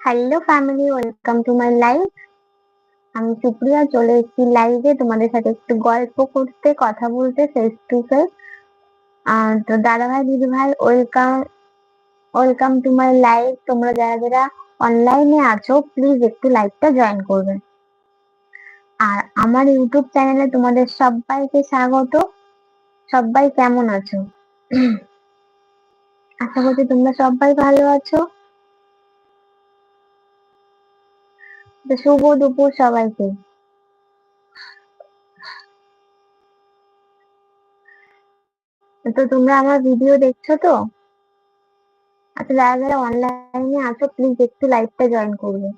Hello family welcome to my live আমি সুপ্রিয়া চলে এসেছি লাইভে তোমাদের সাথে একটু গল্প করতে, কথা বলতে ফেস টু ফেস তো দাদা ভাই দিদি ভাই welcome welcome to my live তোমরা যারা যারা অনলাইনে আছো প্লিজ একটু লাইভটা জয়েন করবে। আর আমার ইউটিউব চ্যানেলে তোমাদের সবাইকে স্বাগত। সবাই কেমন আছো? আশা করছি তোমরা সবাই ভালো আছো তো শুভ দুপুর সবাইকে। তো তোমরা আমার ভিডিও দেখছ তো? আচ্ছা যারা যারা অনলাইনে আছো প্লিজ একটু লাইভটা জয়েন করবে।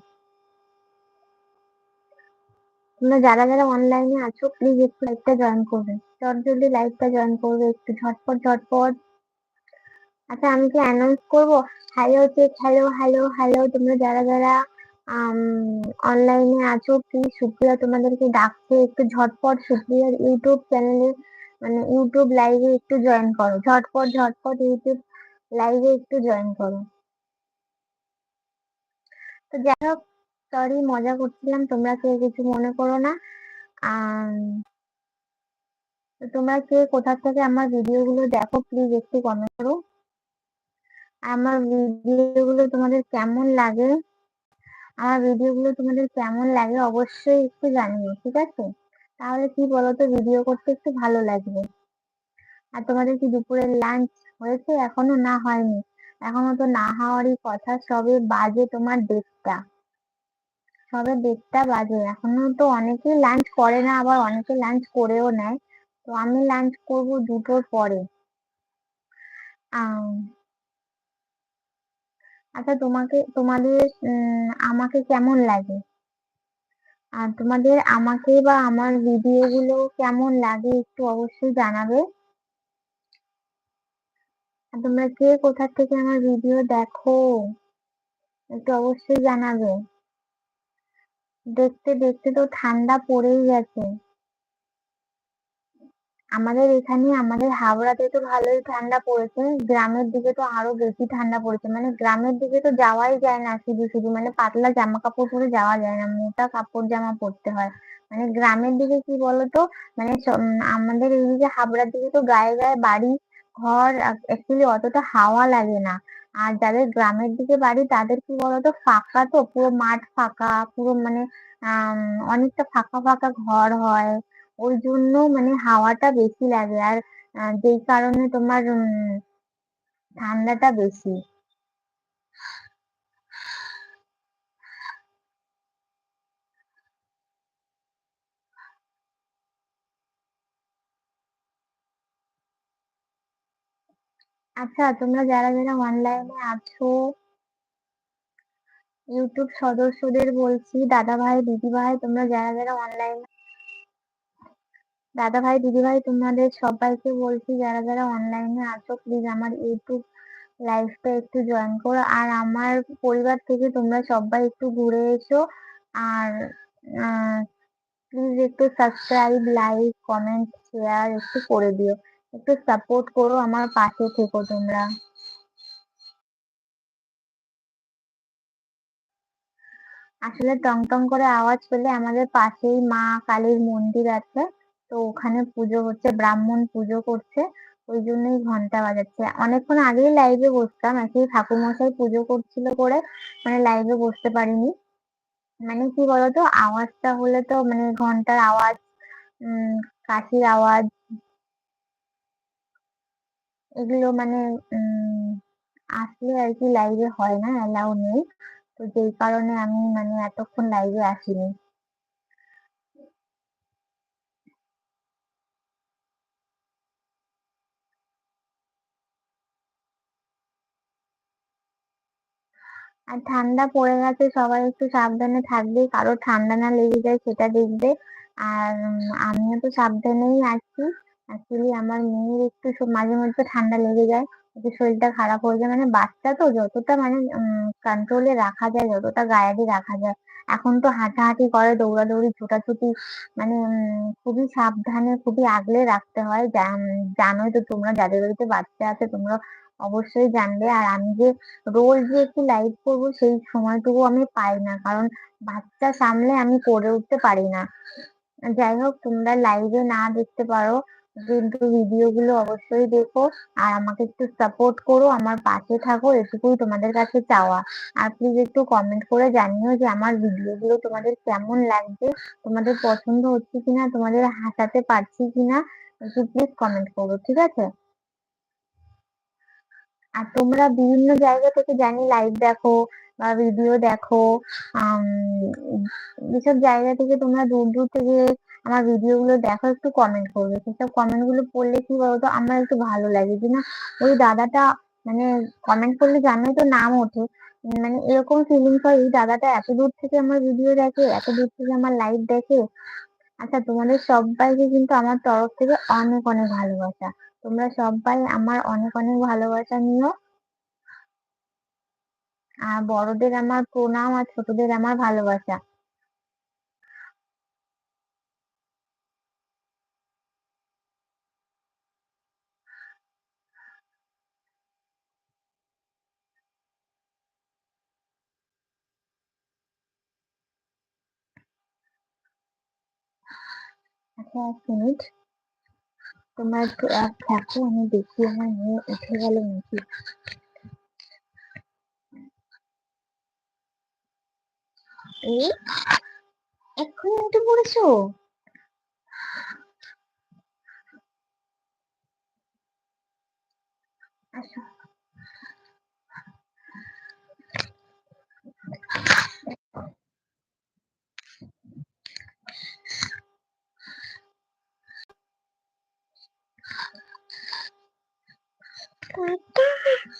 তোমরা যারা যারা অনলাইনে আছো প্লিজ একটু লাইভটা জয়েন করবে। চট জলদি লাইভটা জয়েন করবে, একটু ঝটপট ঝটপট। আচ্ছা আমি কি অ্যানাউন্স করব? Hello check hello hello hello তোমরা যারা যারা অনলাইনে আছো প্লিজ সুপ্রিয়া তোমাদেরকে ডাকছে, একটু ঝটপট সুপ্রিয়ার ইউটিউব চ্যানেলে মানে ইউটিউব লাইভে একটু জয়েন করো। ঝটপট ঝটপট ইউটিউব লাইভে একটু জয়েন করো। তো যাই হোক সরি মজা করছিলাম, তোমরা কেউ কিছু মনে করো না। তোমরা কে কোথা থেকে আমার ভিডিওগুলো দেখো প্লিজ একটু কমেন্ট করো। আমার ভিডিওগুলো তোমাদের কেমন লাগে? আমার ভিডিওগুলো তোমাদের কেমন লাগে অবশ্যই একটু জানিও, ঠিক আছে? তাহলে কি বলতো ভিডিও করতে একটু ভালো লাগবে। আর তোমাদের কি দুপুরের লাঞ্চ হয়েছে? এখনও না হয়নি। এখনও তো না হওয়ারই কথা, সবে বাজে তোমার দেড়টা। সবে দেড়টা বাজে, এখনও তো অনেকেই লাঞ্চ করে না, আবার অনেকে লাঞ্চ করেও নেয়। তো আমি লাঞ্চ করব দুটোর পরে। আচ্ছা তোমাকে, তোমাদের আমাকে কেমন লাগে? আর তোমাদের আমাকে বা আমার ভিডিও গুলো কেমন লাগে একটু অবশ্যই জানাবে। আর তোমরা কে কোথা থেকে আমার ভিডিও দেখো, একটু অবশ্যই জানাবে। দেখতে দেখতে তো ঠান্ডা পড়েই গেছে। আমাদের এখানে আমাদের হাওড়াতে তো ভালোই ঠান্ডা পড়েছে, গ্রামের দিকে তো আরও বেশি ঠান্ডা পড়েছে মানে গ্রামের দিকে তো যাওয়াই যায় না শুধু শুধু মানে পাতলা জামা কাপড় পরে যাওয়া যায় না, মোটা কাপড় জামা পরতে হয়। মানে গ্রামের দিকে কি বলতো মানে আমাদের এইদিকে হাবড়ার দিকে তো গায়ে গায়ে বাড়ি, ঘর অ্যাকচুয়ালি অতটা হাওয়া লাগে না। আর যাদের গ্রামের দিকে বাড়ি, তাদের কি বলতো, ফাঁকা তো, পুরো মাঠ ফাঁকা, পুরো মানে অনেকটা ফাঁকা ফাঁকা ঘর হয়। ওই জন্য মানে হাওয়াটা বেশি লাগে। আর যেই কারণে তোমার ঠান্ডাটা বেশি। আচ্ছা তোমরা যারা যারা অনলাইনে আছো ইউটিউব সদস্যদের বলছি দাদা ভাই দিদি ভাই তোমরা যারা যারা অনলাইনে দাদা ভাই দিদি ভাই তোমাদের সবাইকে বলছি, যারা যারা অনলাইনে আছো প্লিজ আমার ইউটিউব লাইভটা একটু জয়েন করো। আর আমার পরিবার থেকে তোমরা সবাই একটু ঘুরে এসো। আর প্লিজ একটু সাবস্ক্রাইব লাইক কমেন্ট শেয়ার একটু করে দিও। একটু সাপোর্ট করো আমার পাশে থেকো তোমরা। আসলে টং টং করে আওয়াজ পেলে আমাদের পাশেই মা কালীর মন্দির আছে। তো ওখানে পুজো হচ্ছে, ব্রাহ্মণ পুজো করছে, ওই জন্যই ঘণ্টা বাজাচ্ছে। অনেকক্ষণ আগেই লাইভে বসতাম actually ঠাকুরমশাই পুজো করছিল করে মানে লাইভে বসতে পারিনি। মানে কি বলতো, আওয়াজটা হলে তো মানে ঘণ্টার আওয়াজ, উম, কাশির আওয়াজ, এগুলো মানে উম, আসলে আর কি লাইভে হয় না অ্যালাউ নেই। তো যেই কারণে আমি মানে এতক্ষণ লাইভে আসিনি। আর ঠান্ডা পড়ে গেছে, সবাই একটু সাবধানে থাকবে, কারও ঠান্ডা না লেগে যায় সেটা দেখবে। আর আমিও তো সাবধানেই আছি। অ্যাকচুয়ালি আমার মেয়ের একটু মাঝে মধ্যে ঠান্ডা লেগে যায় একটু শরীরটা খারাপ হয়ে যায়। মানে বাচ্চা তো যতটা মানে কন্ট্রোলে রাখা যায়, যতটা গায়েবি রাখা যায়। এখন তো হাঁটাহাঁটি করে, দৌড়াদৌড়ি, ছোটাছুটি মানে খুবই সাবধানে, খুবই আগলে রাখতে হয় জানোই তো তোমরা যাদের বাড়িতে বাচ্চা আছে, তোমরা অবশ্যই জানবে। আর আমি যে রোজ যে একটু লাইভ করব, সেই সময়টুকু আমি পাই না। কারণ বাচ্চা সামলে আমি করে উঠতে পারি না। যাই হোক, তোমরা লাইভে না দেখতে পারো কিন্তু ভিডিও গুলো অবশ্যই দেখো। আর আমাকে একটু সাপোর্ট করো আমার পাশে থাকো এটুকুই তোমাদের কাছে চাওয়া। আর প্লিজ একটু কমেন্ট করে জানিও যে আমার ভিডিও গুলো তোমাদের কেমন লাগছে তোমাদের পছন্দ হচ্ছে কিনা তোমাদের হাসাতে পারছি কিনা একটু প্লিজ কমেন্ট করো ঠিক আছে? আর তোমরা বিভিন্ন জায়গা থেকে জানি লাইভ দেখো বা ভিডিও দেখো আম, যেসব জায়গা থেকে তোমরা দূর দূর থেকে আমার ভিডিও গুলো দেখো, একটু কমেন্ট করবে। সেসব কমেন্টগুলো পড়লে কি বলতো, আমার একটু ভালো লাগে। যে না ওই দাদাটা মানে কমেন্ট করলে জানোই তো নাম ওঠে। মানে এরকম ফিলিংস হয়, এই দাদাটা এত দূর থেকে আমার ভিডিও দেখে, এত দূর থেকে আমার লাইভ দেখে। আচ্ছা তোমাদের সবাইকে কিন্তু আমার তরফ থেকে অনেক অনেক ভালোবাসা। তোমরা সবাই আমার অনেক অনেক ভালোবাসা নিও। আর বড়দের আমার প্রণাম আর ছোটদের আমার ভালোবাসা। আচ্ছা এক মিনিট। তোমরা একটু এক থাকো, আমি দেখি আমার মেয়ে উঠে গেল নাকি? এক্ষুনি উঠে পড়েছো?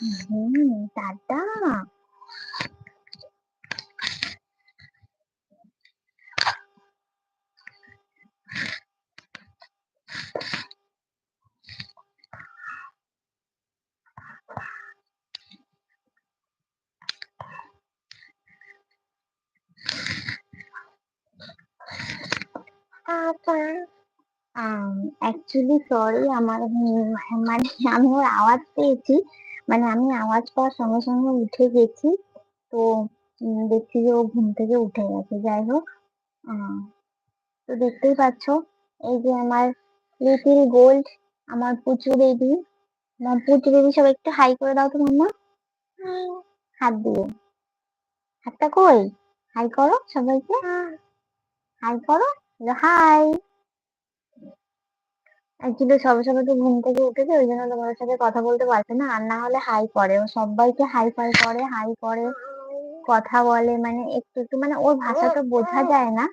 嗯，打搭档。打 অ্যাকচুয়ালি সরি আমার মানে আমি ওর আওয়াজ পেয়েছি। মানে আমি আওয়াজ পাওয়ার সঙ্গে সঙ্গে উঠে গেছি। তো দেখছি যে ও ঘুম থেকে উঠে গেছে। যাই হোক তো দেখতেই পাচ্ছ, এই যে আমার লিটিল গোল্ড আমার পুচু বেবি আমার পুচু বেবি সব একটু হাই করে দাও তো মাম্মা। হাত দিয়ে। হাতটা কই? হাই করো সবাইকে। হাই করো। হাই অ্যাকচুয়ালি সবে সবে তো ঘুম থেকে উঠেছে, ওই জন্য তোমাদের সাথে কথা বলতে পারছে না। আর না হলে হাই করে, ও সবাইকে হাই ফাই করে, হাই করে, কথা বলে মানে একটু একটু মানে ওর ভাষাটা বোঝা যায় না।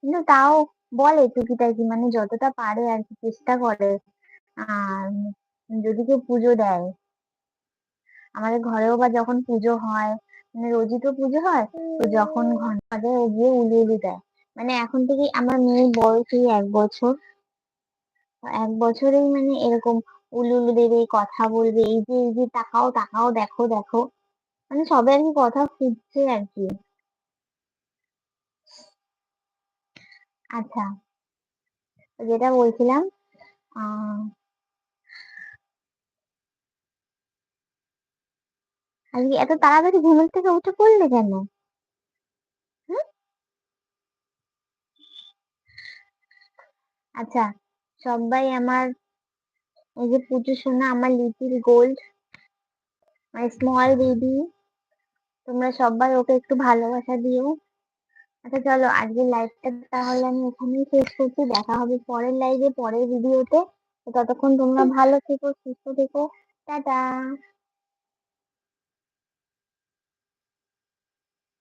কিন্তু তাও বলে টুকিটাকি মানে যতটা পারে আর কি চেষ্টা করে। আর যদি কেউ পুজো দেয়, আমাদের ঘরেও বা যখন পুজো হয় মানে রোজই তো পুজো হয়, তো যখন ঘণ্টা বাজে ও গিয়ে উলিয়ে উলু দেয় মানে এখন থেকেই আমার মেয়ের বয়স এই এক বছর। এক বছরেই মানে এরকম উলু উলু দেবে কথা বলবে, এই যে এই যে, তাকাও তাকাও, দেখো দেখো। মানে সবে আর কি কথা ফুটছে আর কি। আচ্ছা যেটা বলছিলাম আহ এত তাড়াতাড়ি ঘুমের থেকে উঠে পড়লে কেন? আচ্ছা সবাই আমার, এই যে পুজো শোনা আমার little gold my small baby তোমরা সবাই ওকে একটু ভালোবাসা দিও। আচ্ছা চলো আজকের লাইভটা তাহলে আমি এখানেই শেষ করছি। দেখা হবে পরের লাইভে পরের ভিডিওতে ততক্ষণ তোমরা ভালো থেকো, সুস্থ থেকো। টাটা!